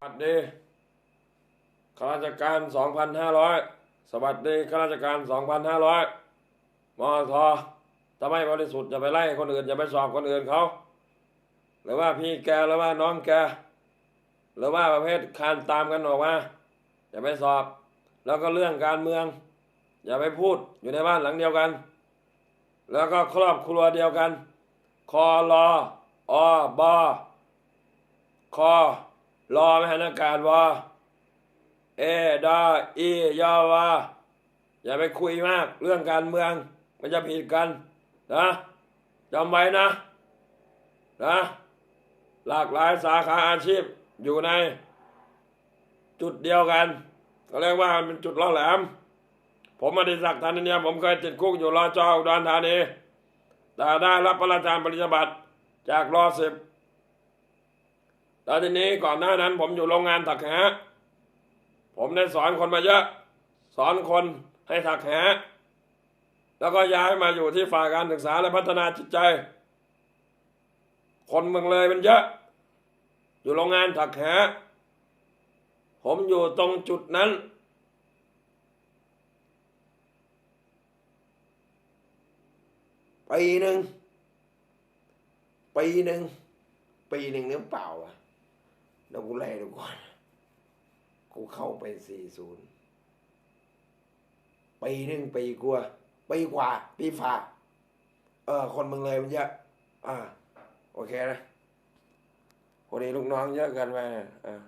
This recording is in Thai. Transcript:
สวัสดีข้าราชการสองพันห้าร้อยสวัสดีข้าราชการสองพันห้าร้อยมอทอถ้าไม่บริสุทธิ์จะไปไล่คนอื่นจะไปสอบคนอื่นเขาหรือว่าพี่แกหรือว่าน้องแกหรือว่าประเภทคานตามกันออกมาอย่าไปสอบ แล้วก็เรื่องการเมือง อย่าไปพูดอยู่ในบ้านหลังเดียวกัน แล้วก็ครอบครัวเดียวกันคอรออบอคอ รอม่หันกาศวอเอดาอียาวาอย่าไปคุยมาก เรื่องการเมือง มันจะผิดกันนะจำไว้นะนะ หลากหลายสาขาอาชีพอยู่ใน จุดเดียวกันก็เรียกว่ามันเป็นจุดล่อแหลม ผมอดิศักดิ์ธานิยมผมเคยติดคุกอยู่รอจออุดรธานีแต่ได้รับพระราชทานปริญญาบัตรจากรอสิบ แล้วทีนี้ก่อนหน้านั้น ผมอยู่โรงงานถักแหผมได้สอนคนมาเยอะ สอนคนให้ถักแหแล้วก็ย้ายมาอยู่ที่ฝ่ายการศึกษาและพัฒนาจิตใจ คนเมืองเลยมันเยอะ อยู่โรงงานถักแหผมอยู่ตรงจุดนั้น ปีหนึ่งปีหนึ่งปีหนึ่งเนี่ยเปล่าอะ แล้วกูไล่ดูก่อน กูเข้าไปสี่ศูนย์ปีหนึ่งปีกลัวาปีกว่า ปีฝ่า เออ คนมึงเลยมันเยอะ อ่า โอเคนะคนนี้ลูกน้องเยอะเกันไปอ่า